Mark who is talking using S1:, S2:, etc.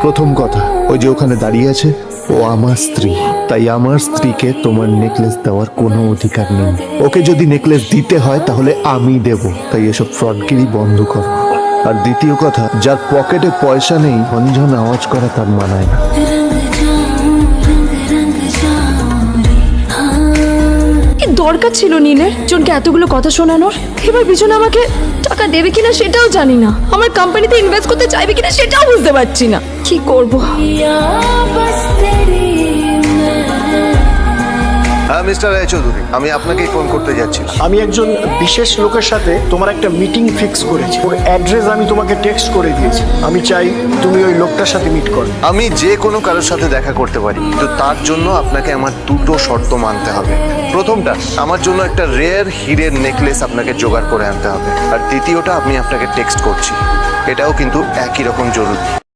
S1: প্রথম কথা, ওই যে ওখানে দাঁড়িয়ে আছে, ও আমার স্ত্রী। তাই আমার স্ত্রীকে তোমার নেকলেস দেওয়ার কোনো অধিকার নেই। ওকে যদি নেকলেস দিতে হয়, তাহলে আমি দেব। তাই এসব ফ্রডগিরি বন্ধ করো। আর দ্বিতীয় কথা, যার পকেটে পয়সা নেই ঝনঝন আওয়াজ করা তার মানায় না।
S2: দরকার ছিল নীলের। জনকে এতগুলো কথা শোনানোর। এবার বিজন আমাকে টাকা দেবে কিনা সেটাও জানি না। আমার কোম্পানিতে ইনভেস্ট করতে চাইবে কিনা সেটাও বুঝতে পারছি না। কি করব?
S1: মিস্টার রায়চৌধুরী আমি আপনাকেই ফোন করতে যাচ্ছিলাম।
S3: আমি একজন বিশেষ লোকের সাথে তোমার একটা মিটিং ফিক্স করেছি। ওর অ্যাড্রেস আমি তোমাকে টেক্সট করে দিয়েছি। আমি চাই তুমি ওই লোকটার সাথে মিট করো।
S1: আমি যে কোনো কারোর সাথে দেখা করতে পারি কিন্তু তার জন্য আপনাকে আমার দুটো শর্ত মানতে হবে। প্রথমটা আমার জন্য একটা রেয়ার হিরের নেকলেস আপনাকে জোগাড় করে আনতে হবে। আর দ্বিতীয়টা আমি আপনাকে টেক্সট করছি। এটাও কিন্তু একই রকম জরুরি।